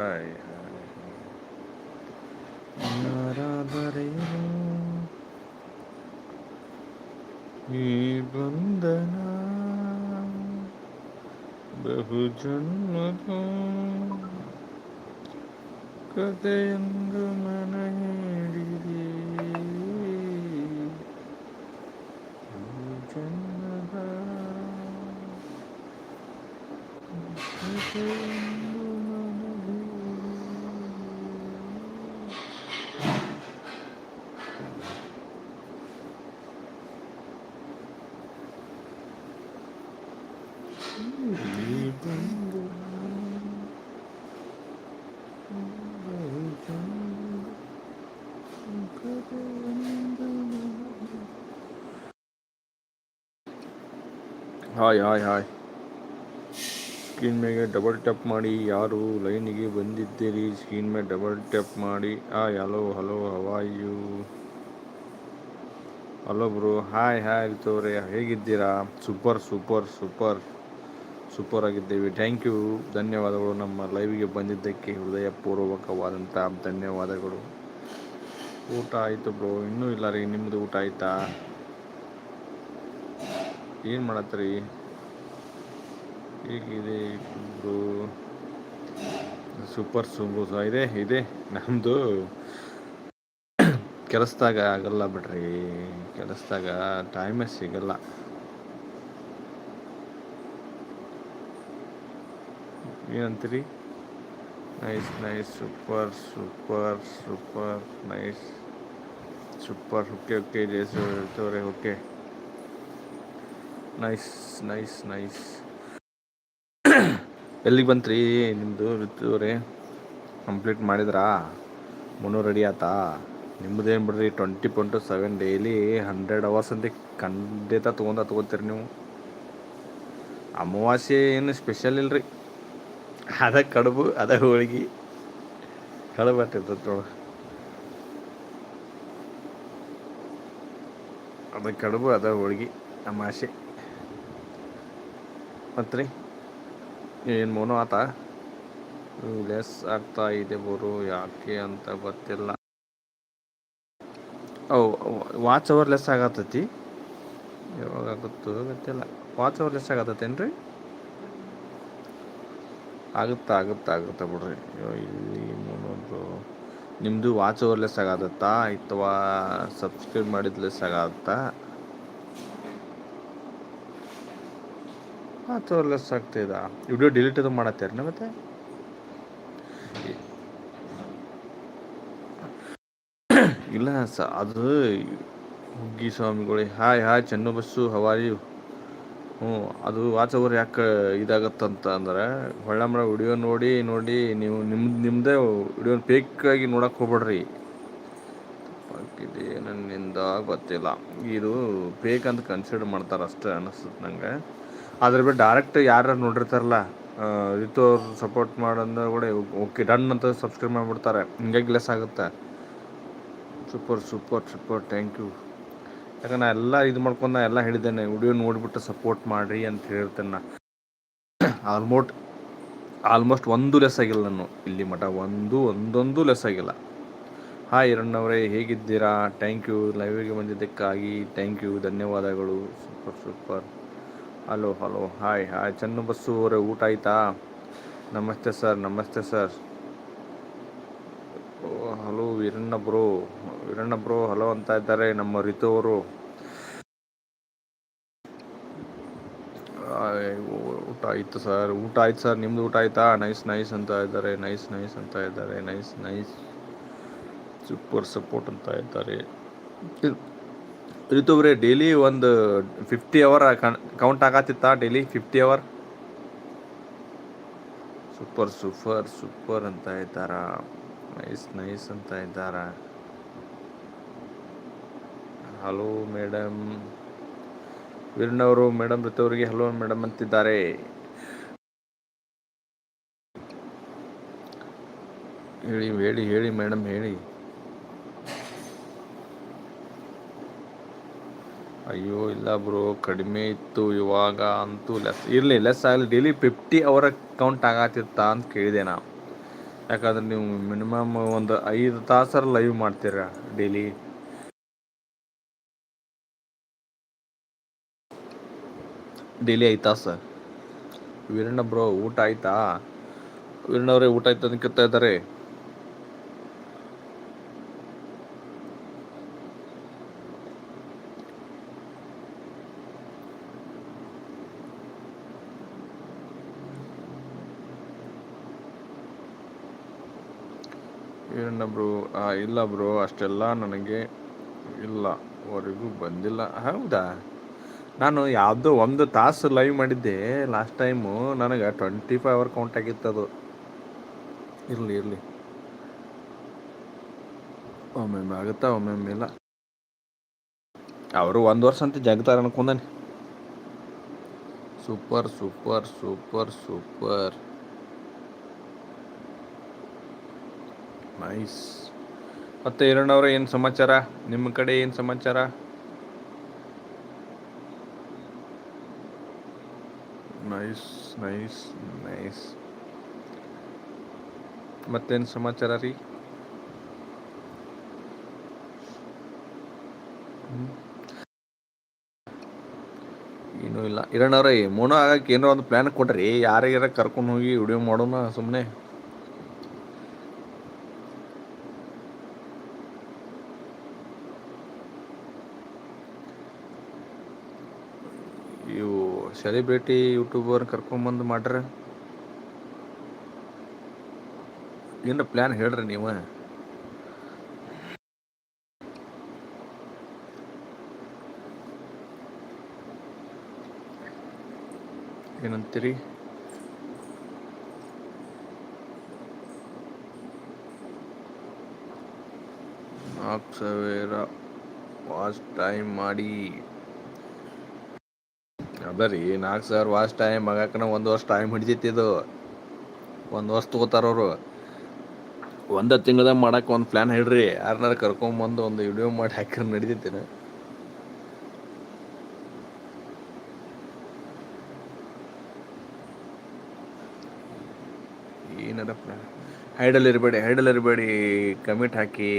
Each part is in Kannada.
ഹായ് ഈ ബന്ധന ബഹുജന്മ കഥയംഗമന ಹಾಯ್ ಹಾಯ್ ಹಾಯ್. ಸ್ಕ್ರೀನ್ ಮೇಲೆ ಡಬಲ್ ಟ್ಯಾಪ್ ಮಾಡಿ, ಯಾರು ಲೈನಿಗೆ ಬಂದಿದ್ದೀರಿ? ಸ್ಕ್ರೀನ್ ಮೇಲೆ ಡಬಲ್ ಟ್ಯಾಪ್ ಮಾಡಿ. Hi hello hello how are you hello bro hi hi ತೋರೆ ಹೇಗಿದ್ದೀರಾ? ಸೂಪರ್ ಸೂಪರ್ ಸೂಪರ್ ಸೂಪರ್ ಆಗಿದ್ದೇವೆ. ಥ್ಯಾಂಕ್ ಯು ಧನ್ಯವಾದಗಳು. ನಮ್ಮ ಲೈವಿಗೆ ಬಂದಿದ್ದಕ್ಕೆ ಹೃದಯಪೂರ್ವಕವಾದಂಥ ಧನ್ಯವಾದಗಳು. ಊಟ ಆಯಿತು ಬ್ರೋ ಇನ್ನೂ ಇಲ್ಲ ರೀ. ನಿಮ್ಮದು ಊಟ ಆಯಿತಾ? ಏನು ಮಾಡತ್ತೀರಿ? ಹೇಗಿದೆ ಬ್ರೋ ಸೂಪರ್ ಸೂಪರ್ ಇದೆ ಇದೆ. ನಮ್ಮದು ಕೆಲಸದಾಗ ಆಗಲ್ಲ ಬಿಡ್ರಿ. ಕೆಲಸದಾಗ ಟೈಮೇ ಸಿಗಲ್ಲ. ಏನಂತೀರಿ? Nice nice super super super. Nice super. Okay okay Jayasurya okay nice nice nice ಎಲ್ಲಿಗೆ ಬಂತ್ರಿ ನಿಮ್ಮದು ಋತುವ್ರೆ ಕಂಪ್ಲೀಟ್ ಮಾಡಿದ್ರಾ? ಮುನ್ನೂರು ರೆಡಿ ಆತಾ? ನಿಮ್ಮದೇನು ಬಿಡ್ರಿ twenty point seven daily hundred hours ಅಂತ ಖಂಡಿತ ತೊಗೊಂಡ ತೊಗೋತೀರಿ ನೀವು. ಅಮಾವಾಸ್ಯೆ ಏನು ಸ್ಪೆಷಲ್ ಇಲ್ರಿ. ಅದ ಕಡುಬು, ಅದ ಹೋಳಿಗೆ. ಕಡುಬು ಇರ್ತೈತೆ ನೋಡು ಅದ ಕಡುಬು, ಅದ ಹೋಳಿಗೆ ಅಮಾಸೆ ಮತ್ತು ರೀ ಏನು ಮೋನೋ ಆತ? ಲೆಸ್ ಆಗ್ತಾ ಇದೆ ಬರು, ಯಾಕೆ ಅಂತ ಗೊತ್ತಿಲ್ಲ. ಓ ವಾಚ್ ಅವರ್ ಲೆಸ್ ಆಗತ್ತೈತಿ ಯಾವಾಗ ಆಗುತ್ತೋ ಗೊತ್ತಿಲ್ಲ. ವಾಚ್ ಅವರ್ ಲೆಸ್ ಆಗತ್ತೇನ್ರಿ? ಆಗುತ್ತಾ ಆಗುತ್ತಾ ಆಗುತ್ತಾ ಬಿಡ್ರಿ. ಅಯ್ಯೋ, ಇಲ್ಲಿ ಮೋನೋದು. ನಿಮ್ಮದು ವಾಚ್ ಅವರ್ ಲೆಸ್ ಆಗತ್ತಾ ಅಥವಾ ಸಬ್ಸ್ಕ್ರೈಬ್ ಮಾಡಿದ ಲೆಸ್ ಆಗತ್ತಾ? ಅವರ್ ಲೆಸ್ ಆಗ್ತಿದ? ವಿಡಿಯೋ ಡಿಲೀಟ್ ಅದು ಮಾಡತ್ತೀರ ಮತ್ತೆ? ಇಲ್ಲ ಸ, ಅದು ಹುಗ್ಗಿ ಸ್ವಾಮಿಗಳು. ಹಾಯ್ ಹಾಯ್, ಚೆನ್ನು ಬಸ್ಸು ಹವಾರಿ ಹ್ಞೂ, ಅದು ವಾಚ್ ಅವ್ರು ಯಾಕೆ ಇದಾಗತ್ತಂತ ಅಂದ್ರೆ ಹೊಳ್ಳಂಬಳ ವಿಡಿಯೋ ನೋಡಿ ನೋಡಿ, ನೀವು ನಿಮ್ಮ ನಿಮ್ಮದೇ ವಿಡಿಯೋ ಪೇಕಾಗಿ ನೋಡಕ್ಕೆ ಹೋಗ್ಬೇಡ್ರಿ. ನನ್ನಿಂದ ಗೊತ್ತಿಲ್ಲ. ಇದು ಪೇಕ್ ಅಂತ ಕನ್ಸಿಡರ್ ಮಾಡ್ತಾರೆ ಅಷ್ಟೇ ಅನ್ನಿಸ್ತದೆ ನಂಗೆ. ಅದ್ರ ಬಿಟ್ಟು ಡೈರೆಕ್ಟ್ ಯಾರು ನೋಡಿರ್ತಾರಲ್ಲ ರಿತು ಅವ್ರು ಸಪೋರ್ಟ್ ಮಾಡಂದ ಕೂಡ ಓಕೆ ಡನ್ ಅಂತ ಸಬ್ಸ್ಕ್ರೈಬ್ ಮಾಡಿಬಿಡ್ತಾರೆ. ಹಿಂಗಾಗಿ ಲೆಸ್ ಆಗುತ್ತೆ. Super super super thank you ಯಾಕಂದ್ರೆ ನಾ ಎಲ್ಲ ಇದು ಮಾಡ್ಕೊಂಡು ನಾ ಎಲ್ಲ ಹೇಳಿದ್ದೇನೆ ವಿಡಿಯೋ ನೋಡಿಬಿಟ್ಟು ಸಪೋರ್ಟ್ ಮಾಡಿರಿ ಅಂತ ಹೇಳಿರ್ತೇನೆ ನಾ. ಆಲ್ಮೋಸ್ಟ್ ಆಲ್ಮೋಸ್ಟ್ ಒಂದು ಲೆಸ್ ಆಗಿಲ್ಲ ನಾನು. ಇಲ್ಲಿ ಮಠ ಒಂದು, ಒಂದೊಂದು ಲೆಸ್ ಆಗಿಲ್ಲ. ಹಾಯ್ ಹಿರಣ್ಣವರೇ ಹೇಗಿದ್ದೀರಾ? ಥ್ಯಾಂಕ್ ಯು ಲೈವಿಗೆ ಬಂದಿದ್ದಕ್ಕಾಗಿ ಥ್ಯಾಂಕ್ ಯು ಧನ್ಯವಾದಗಳು. Super super hello hello hi hi Channu Basu ಅವರೇ, ಊಟ ಆಯ್ತಾ? ನಮಸ್ತೆ ಸರ್ ನಮಸ್ತೆ sir. Hello, Veeranna bro. Veeranna bro, hello ಅಂತ ಇದ್ದಾರೆ ನಮ್ಮ ರಿತು ಅವರು. ಊಟ ಆಯ್ತು ಸರ್. ಊಟ ಆಯ್ತು ಸರ್. ನಿಮ್ದು ಊಟ ಆಯ್ತಾ? ನೈಸ್ ನೈಸ್ ಅಂತ ಇದ್ದಾರೆ. ನೈಸ್ ನೈಸ್ ಅಂತ ಇದ್ದಾರೆ. Nice nice. ಸೂಪರ್ ಸಪೋರ್ಟ್ ಅಂತ ಇದ್ದಾರೆ. ರಿತು ಅವರೇ ಡೈಲಿ ಒಂದು fifty hour count ಆಗತ್ತಿತ್ತಾ daily fifty hour super super super ಅಂತ ಇದ್ದಾರ? ನೈಸ್ ನೈಸ್ ಅಂತ ಇದ್ದಾರ? ಹಲೋ ಮೇಡಮ್ ವೀರಣ್ಣವರು ಮೇಡಮ್ ಋತುವರಿಗೆ ಹಲೋ ಮೇಡಮ್ ಅಂತಿದ್ದಾರೆ. ಹೇಳಿ ಹೇಳಿ ಹೇಳಿ ಮೇಡಮ್ ಹೇಳಿ. ಅಯ್ಯೋ, ಇಲ್ಲ ಬ್ರೋ, ಕಡಿಮೆ ಇತ್ತು ಇವಾಗ ಅಂತೂ ಲೆಸ್ ಇರಲಿ ಲೆಸ್ ಆಗಲಿ. ಡೈಲಿ ಫಿಫ್ಟಿ ಅವರ್ ಕೌಂಟ್ ಆಗತ್ತಿತ್ತಾ ಅಂತ ಕೇಳಿದೆ ನಾ ಯಾಕಂದ್ರೆ ನೀವು ಮಿನಿಮಮ್ ಒಂದು ಐದು ತಾಸರ ಲೈವ್ ಮಾಡ್ತೀರಾ ಡೈಲಿ ಡೈಲಿ ಐದು ಸರ್ ವೀರಣ್ಣ ಬ್ರೋ, ಊಟ ಆಯ್ತಾ? ವೀರಣ್ಣವ್ರೆ ಊಟ ಆಯ್ತು ಅಂತ ಕೇಳ್ತಾ ಇದ್ದಾರೆ. ವೀರಣ್ಣ ಬ್ರೋ ಇಲ್ಲ ಬ್ರೋ ಅಷ್ಟೆಲ್ಲ ನನಗೆ ಇಲ್ಲ ವರೆಗೂ ಬಂದಿಲ್ಲ. ಹೌದಾ? ನಾನು ಯಾವುದೋ ಒಂದು ತಾಸು ಲೈವ್ ಮಾಡಿದ್ದೆ ಲಾಸ್ಟ್ ಟೈಮು ನನಗೆ ಟ್ವೆಂಟಿ ಫೈವ್ ಅವರ್ ಕೌಂಟ್ ಆಗಿತ್ತು ಅದು. ಇರಲಿ ಇರಲಿ. ಒಮ್ಮೊಮ್ಮೆ ಆಗುತ್ತಾ, ಒಮ್ಮೊಮ್ಮೆ ಇಲ್ಲ. ಅವರು ಒಂದು ವರ್ಷ ಅಂತ ಜಗ್ತಾರೆ ಅನ್ಕೊಂಡಾನೆ super super super super. Nice ಮತ್ತೆ ಇರೋಣವ್ರ ಏನು ಸಮಾಚಾರ? ನಿಮ್ಮ ಕಡೆ ಏನು ಸಮಾಚಾರ? ನೈಸ್ ನೈಸ್ ನೈಸ್ ಮತ್ತೇನು ಸಮಾಚಾರ ರೀ. ಏನೂ ಇಲ್ಲ. ಹಿರಣ್ಣವ್ರೆ ಮೋನೋ ಆಗಕ್ಕೆ ಏನೋ ಒಂದು ಪ್ಲ್ಯಾನ್ ಕೊಡ್ರಿ. ಯಾರ್ಯಾರ ಕರ್ಕೊಂಡು ಹೋಗಿ ವಿಡಿಯೋ ಮಾಡೋಣ ಸುಮ್ಮನೆ ಸೆಲೆಬ್ರಿಟಿ ಯೂಟ್ಯೂಬರ್ ಕರ್ಕೊಂಬಂದು ಮಾಡ್ರ ಏನು ಪ್ಲ್ಯಾನ್ ಹೇಳ್ರಿ ನೀವು ಏನಂತೀರಿ ನಾಲ್ಕು ಸಾವಿರ ವಾಚ್ ಟೈಮ್ ಮಾಡಿ ಅದ ರೀ ನಾಲ್ಕು ಸಾವಿರ ವಾಸ್ ಟೈಮ್ ಮಗಕ್ಕನ ಒಂದು ವರ್ಷ ಟೈಮ್ ಹಿಡಿತಿತ್ತು ಇದು. ಒಂದು ವರ್ಷ ತೊಗೋತಾರವರು ಒಂದು ತಿಂಗ್ಳ್ದಾಗ ಮಾಡಕ್ಕೆ ಒಂದು ಪ್ಲ್ಯಾನ್ ಹೇಳ್ರಿ. ಯಾರನ್ನಾರು ಕರ್ಕೊಂಬಂದು ಒಂದು ವಿಡಿಯೋ ಮಾಡಿ ಹಾಕಿರ ನಡಿತೈತೇನ ಏನಾರ ಪ್ಲ್ಯಾನ್ ಹೈಡಲ್ ಇರಬೇಡಿ ಹೈಡಲ್ ಇರಬೇಡಿ ಕಮಿಟ್ ಹಾಕಿ.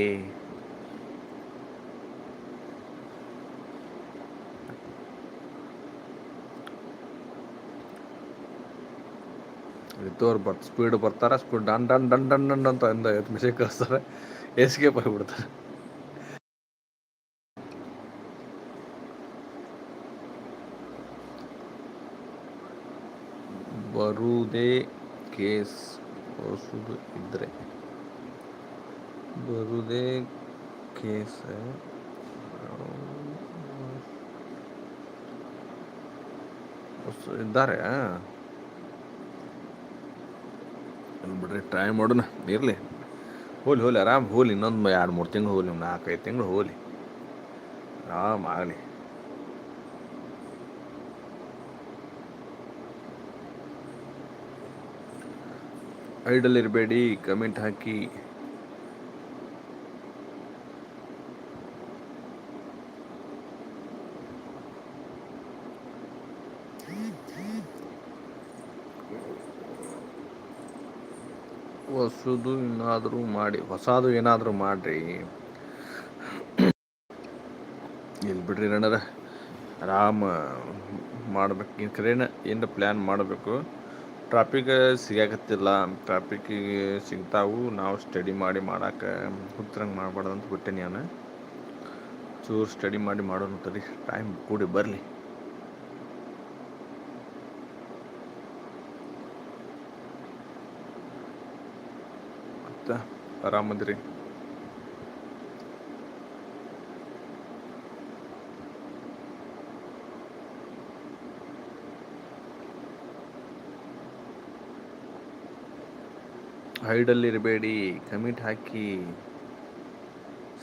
ಇದ್ದವ್ರು ಬರ್ತ ಸ್ಪೀಡ್ ಬರ್ತಾರೆ speed done done done done done ಅಂತ ಅಂದ ಮೆಸೇಜ್ ಕಳಿಸ್ತಾರೆ. ಎಸ್ಕೇಪ್ ಆಗಿಬಿಡ್ತಾರೆ ಬರುವುದೇ ಕೇಸ್ ಹೊಸದು ಇದ್ರೆ. ಬರುವುದೇ ಕೇಸ್ ಇದ್ದಾರೆ ಅಲ್ಲಿ ಬಿಡ್ರಿ ಟ್ರೈ ಮಾಡೋಣ. ಇರಲಿ. ಹೋಲಿ ಹೋಲಿ, ಆರಾಮ್ ಹೋಲಿ. ಇನ್ನೊಂದು ಎರಡು, ಮೂರು ತಿಂಗಳು ಹೋಲಿ ನಾಲ್ಕೈದು ತಿಂಗಳು ಹೋಲಿ. ಆರಾಮ್ ಆಗಲಿ. ಐಡಲ್ ಇರಬೇಡಿ ಕಮೆಂಟ್ ಹಾಕಿ. ಹೊಸದು ಏನಾದರೂ ಮಾಡಿ, ಹೊಸದು ಏನಾದರೂ ಮಾಡಿರಿ. ಇಲ್ಲಿ ಬಿಡ್ರಿ ಏನಾರ ಆರಾಮ ಮಾಡ್ಬೇಕು. ಕಡೆನ ಏನು ಪ್ಲ್ಯಾನ್ ಮಾಡಬೇಕು? ಟ್ರಾಫಿಕ್ ಸಿಗಾಕತ್ತಿಲ್ಲ. ಟ್ರಾಫಿಕ್ಕಿಗೆ ಸಿಗ್ತಾವು. ನಾವು ಸ್ಟಡಿ ಮಾಡಿ ಮಾಡಕ್ಕೆ ಹುತ್ತರಂಗೆ ಮಾಡಬಾರ್ದು ಅಂತ ಬಿಟ್ಟೆ ನಾನು ಚೂರು ಸ್ಟಡಿ ಮಾಡಿ ಮಾಡೋಣ ತರಿ ಟೈಮ್ ಕೂಡಿ ಬರಲಿ. ಮತ್ತು ಆರಾಮದ್ರಿ. ಹೈಡಲ್ಲಿ ಇರಬೇಡಿ, ಕಮಿಟ್ ಹಾಕಿ,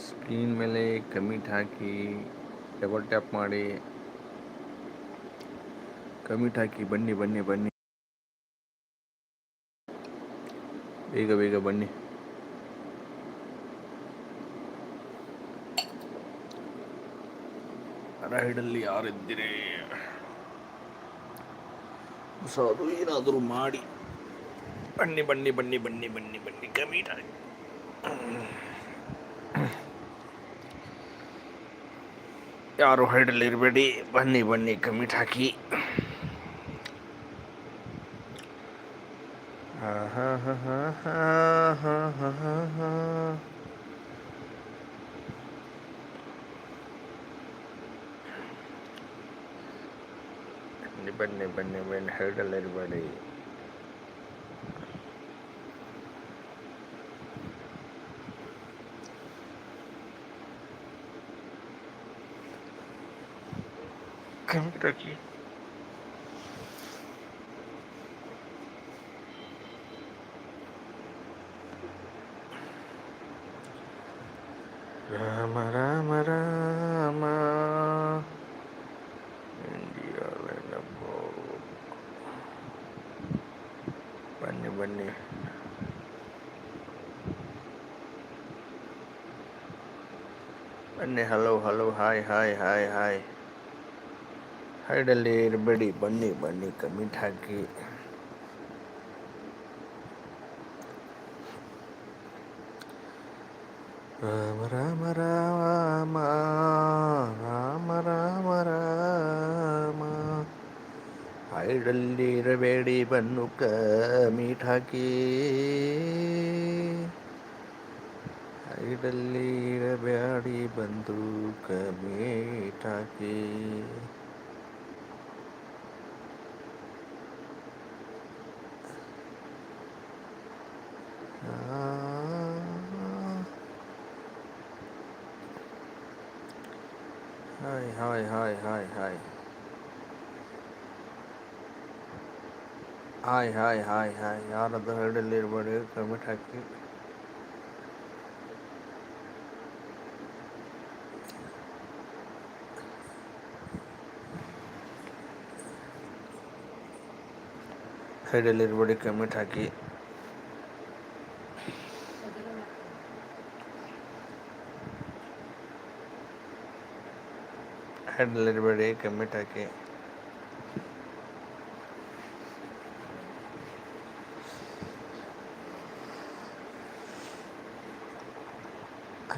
ಸ್ಕ್ರೀನ್ ಮೇಲೆ ಕಮಿಟ್ ಹಾಕಿ, ಡಬಲ್ ಟ್ಯಾಪ್ ಮಾಡಿ. ಕಮಿಟ್ ಹಾಕಿ, ಬನ್ನಿ ಬನ್ನಿ ಬನ್ನಿ. ಬೇಗ ಬೇಗ ಬನ್ನಿ. ರೈಡಲ್ಲಿ ಯಾರಿದ್ದೀರಿ? ಹೊಸದು ಏನಾದರೂ ಮಾಡಿ. ಬನ್ನಿ ಬನ್ನಿ ಬನ್ನಿ ಬನ್ನಿ ಬನ್ನಿ ಬನ್ನಿ ಕಮೀಟ ಯಾರು ಹೈಡಲ್ಲಿ ಇರಬೇಡಿ ಬನ್ನಿ ಬನ್ನಿ ಕಮಿಟ್ ಹಾಕಿ बनने बनने में हेडल बने कंप्यूटर की बनने અને હલો હલો હાય હાય હાય હાય હડલેર બડી બની બની કમી ઠાકી રામ રામ રામ ಮಳೆಗಳಲ್ಲಿರಬೇಡಿ ಬನ್ನುಕ ಮೀಠಾಕಿ ಇರಬೇಡಿ ಬಂದೂಕ ಮೀಠಾಕಿ hi hi hi hi hi hi hi hi hi ಯಾರದ್ದು ಹೈಡಲ್ಲಿ ಇರಬೇಡಿ ಕಮಿಟ್ ಹಾಕಿ ಹೈಡಲ್ಲಿ ಇರಬೇಡಿ ಕಮಿಟ್ ಹಾಕಿ ಹೈಡಲ್ಲಿ ಇರಬೇಡಿ ಕಮಿಟ್ ಹಾಕಿ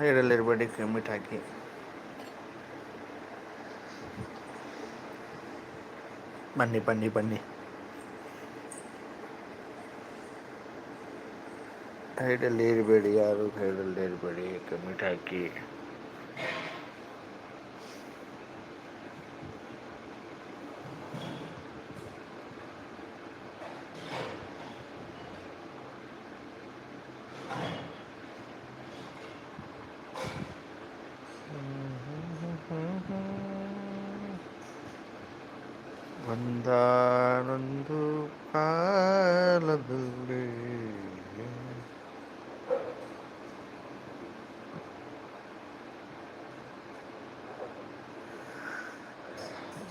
রেলের বেডিকে की बनी बनी बनी हैडल लेर बड़ी यार हैडल लेर बड़ी एक मिठाई की। ಒಂದಾನೊಂದು ಕಾಲದಲ್ಲಿ.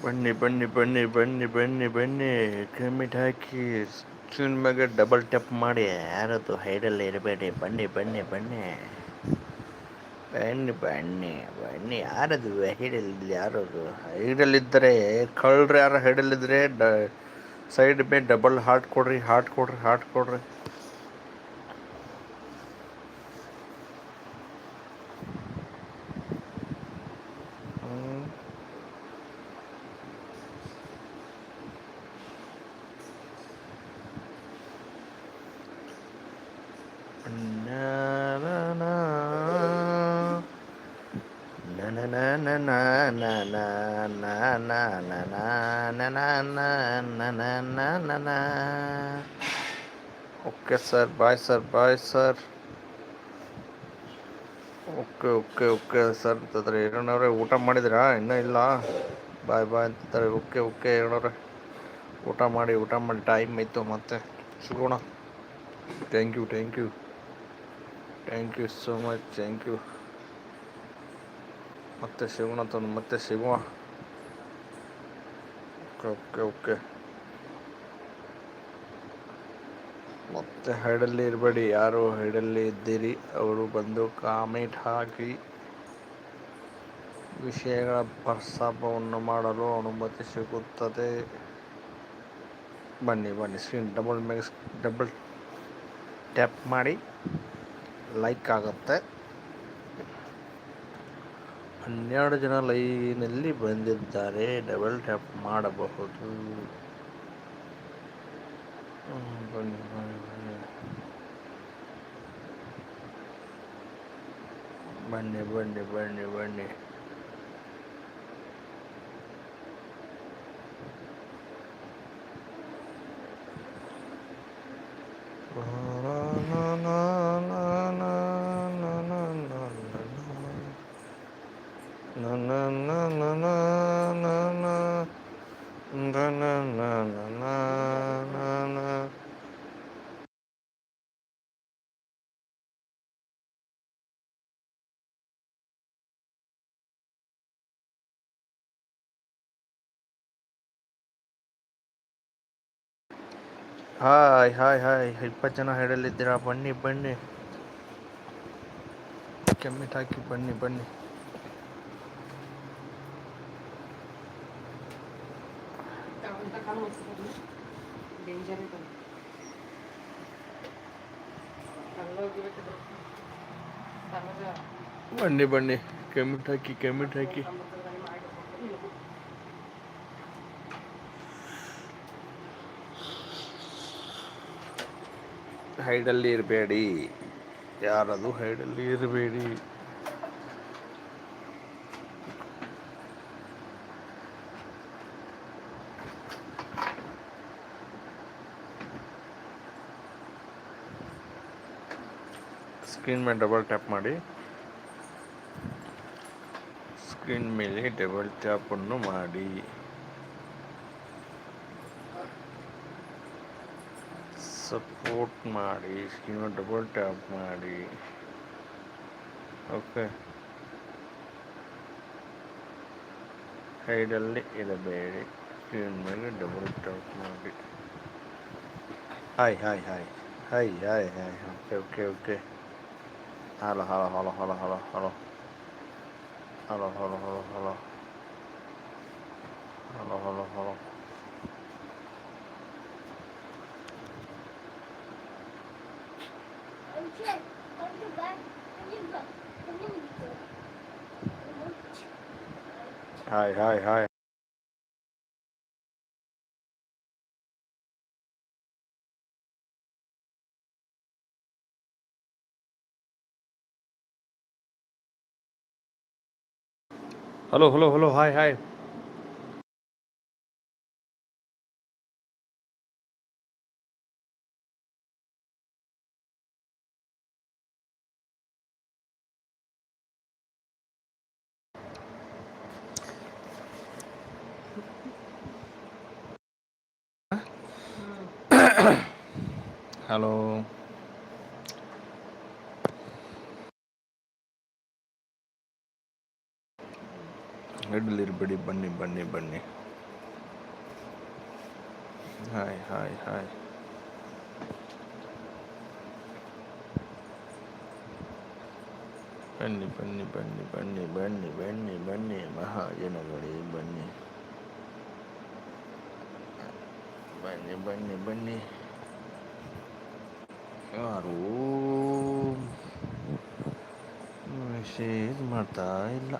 ಬನ್ನಿ ಬನ್ನಿ ಬನ್ನಿ ಬನ್ನಿ ಬನ್ನಿ ಬನ್ನಿ. ಕ್ರಿಮಿಟ್ ಹಾಕಿ ಚೂನ್ ಮಗ ಡಬಲ್ ಟ್ಯಾಪ್ ಮಾಡಿ ಯಾರದು ಹೈಡಲ್ಲಿ ಇರಬೇಡಿ. ಬನ್ನಿ ಬನ್ನಿ ಬನ್ನಿ. ಬನ್ನಿ ಬನ್ನಿ ಬನ್ನಿ. ಯಾರದು ಹೈಡಲ್ಲಿ ಯಾರದು? ಹೈಡಲ್ಲಿದ್ದರೆ ಕಳ್ಳರು ಯಾರು ಹೈಡಲ್ಲಿದ್ದರೆ ಡ, ಸೈಡ್ ಮೇಲೆ ಡಬಲ್ ಹಾರ್ಟ್ ಕೊಡ್ರಿ ಹಾರ್ಟ್ ಕೊಡ್ರಿ ಹಾರ್ಟ್ ಕೊಡ್ರಿ. Sir bye sir bye sir okay okay okay sir ಅಂತಂದ್ರೆ ಏನೋರೇ ಊಟ ಮಾಡಿದ್ರಾ? ಇನ್ನೂ ಇಲ್ಲ? ಬಾಯ್ ಬಾಯ್ ಅಂತಂದರೆ ಓಕೆ ಓಕೆ ಏನೋರೇ ಊಟ ಮಾಡಿ ಊಟ ಮಾಡಿ ಟೈಮ್ ಆಯಿತು ಮತ್ತೆ. ಸಿಗೋಣ. Thank you thank you thank you so much thank you ಮತ್ತೆ ಸಿಗೋಣ ತಂದು ಮತ್ತೆ ಸಿಗುವ. ಓಕೆ ಓಕೆ ಓಕೆ ಮತ್ತೆ ಹೈಡಲ್ಲಿ ಇರಬೇಡಿ. ಯಾರು ಹೈಡಲ್ಲಿ ಇದ್ದೀರಿ. ಅವರು ಬಂದು ಕಾಮೆಂಟ್ ಹಾಕಿ ವಿಷಯಗಳ ಪ್ರಸ್ತಾಪವನ್ನು ಮಾಡಲು ಅನುಮತಿ ಸಿಗುತ್ತದೆ. ಬನ್ನಿ ಬನ್ನಿ. ಸ್ಕ್ರೀನ್ ಡಬಲ್ ಮೇಲೆ ಡಬಲ್ ಟ್ಯಾಪ್ ಮಾಡಿ. ಲೈಕ್ ಆಗುತ್ತೆ. ಹನ್ನೆರಡು ಜನ ಲೈನಲ್ಲಿ ಬಂದಿದ್ದಾರೆ. ಡಬಲ್ ಟ್ಯಾಪ್ ಮಾಡಬಹುದು. બંને બંને બંને બંને. ಹಾಯ್ ಹಾಯ್ ಹಾಯ್ ಇಪ್ಪತ್ತು ಜನ ಹೇಳಲಿದ್ದೀರಾ ಬನ್ನಿ ಬನ್ನಿ ಕೆಮ್ಮಿಟ್ ಹಾಕಿ ಬನ್ನಿ ಬನ್ನಿ ಬನ್ನಿ ಬನ್ನಿ ಕೆಮ್ಮಿಟ್ ಹಾಕಿ ಕೆಮ್ಮಿಟ್ ಹಾಕಿ ಹೈಡಲ್ಲಿ ಇರಬೇಡಿ. ಯಾರದು ಹೈಡಲ್ಲಿ ಇರಬೇಡಿ. ಸ್ಕ್ರೀನ್ ಮೇಲೆ ಡಬಲ್ ಟ್ಯಾಪ್ ಮಾಡಿ. ಸ್ಕ್ರೀನ್ ಮೇಲೆ ಡಬಲ್ ಟ್ಯಾಪನ್ನು ಮಾಡಿ. ಸಪೋರ್ಟ್ ಮಾಡಿ ಸ್ಕ್ರೀನ್ ಮೇಲೆ ಡಬಲ್ ಟ್ಯಾಪ್ ಮಾಡಿ ಓಕೆ ಸೈಡಲ್ಲಿ ಇರಬೇಡಿ ಸ್ಕ್ರೀನ್ ಮೇಲೆ ಡಬಲ್ ಟ್ಯಾಪ್ ಮಾಡಿ hi hi hi hi hi hi okay okay okay hello hello hello hello hello hello hello hello hello hello hello hello hello Hay hay hay. Hello hello hello hi hi. ಇರಬೇಡಿ ಬನ್ನಿ ಬನ್ನಿ ಬನ್ನಿ ಹಾಯ್ ಹಾಯ್ ಹಾಯ್ ಬನ್ನಿ ಬನ್ನಿ ಬನ್ನಿ ಬನ್ನಿ ಬನ್ನಿ ಬನ್ನಿ ಬನ್ನಿ ಮಹಾಜನಗಳೇ ಬನ್ನಿ ಬನ್ನಿ ಬನ್ನಿ ಬನ್ನಿ ಯಾರೂ ಮೆಸೇಜ್ ಮಾಡ್ತಾ ಇಲ್ಲ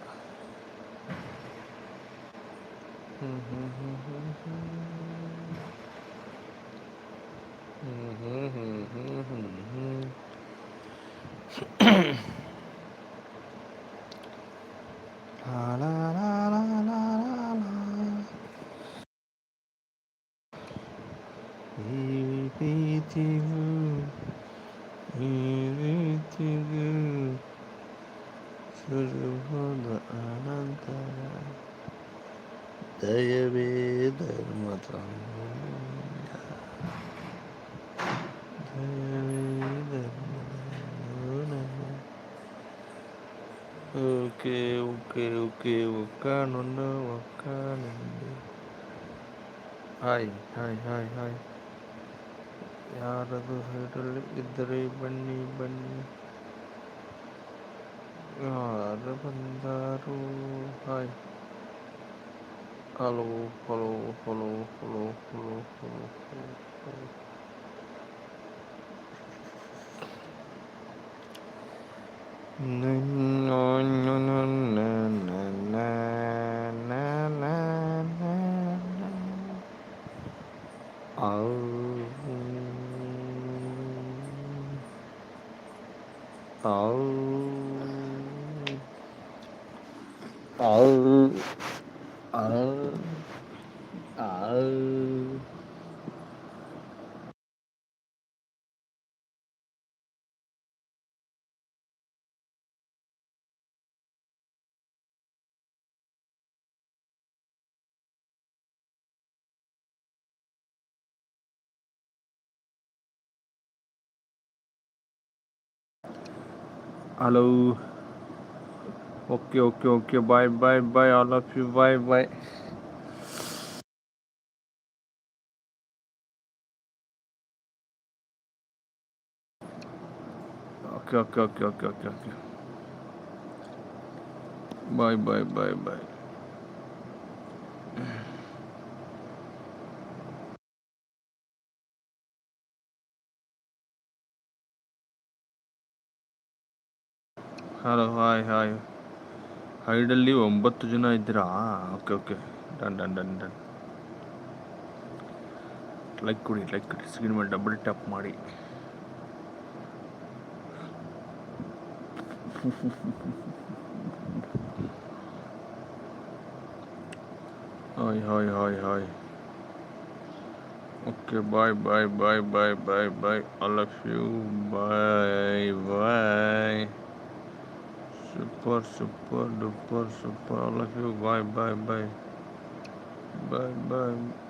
সর্বদা আনন্দ தயவே தர்மதம் ஓகே ஓகே ஓகே உக்கானுண்டு உக்கானுண்டு ಹಾಯ್ ಹಾಯ್ ಹಾಯ್ ಹಾಯ್ ಯಾರದು ಸೈಡಲ್ಲಿ ಇದ್ದರೆ ಬನ್ನಿ ಬನ್ನಿ ಯಾರು ಬಂದಾರು ಹಾಯ್ কালো কালো কালো কালো কালো কালো কালো কালো hello. Okay okay okay. Bye bye bye all of you. Bye bye. Okay okay okay okay okay bye bye bye bye. Hello hi hi ಹೈಡಲ್ಲಿ ಒಂಬತ್ತು ಜನ ಇದ್ದೀರಾ? Okay okay done done done done like ಕೊಡಿ ಲೈಕ್ ಕೊಡಿ. ಸ್ಕ್ರೀನ್ ಮೇಲೆ ಡಬಲ್ ಟ್ಯಾಪ್ ಮಾಡಿ. Hi hi hi hi okay bye bye bye bye bye bye all of you bye bye Super, super, support, super. I love you. Bye, bye, bye. Bye, bye.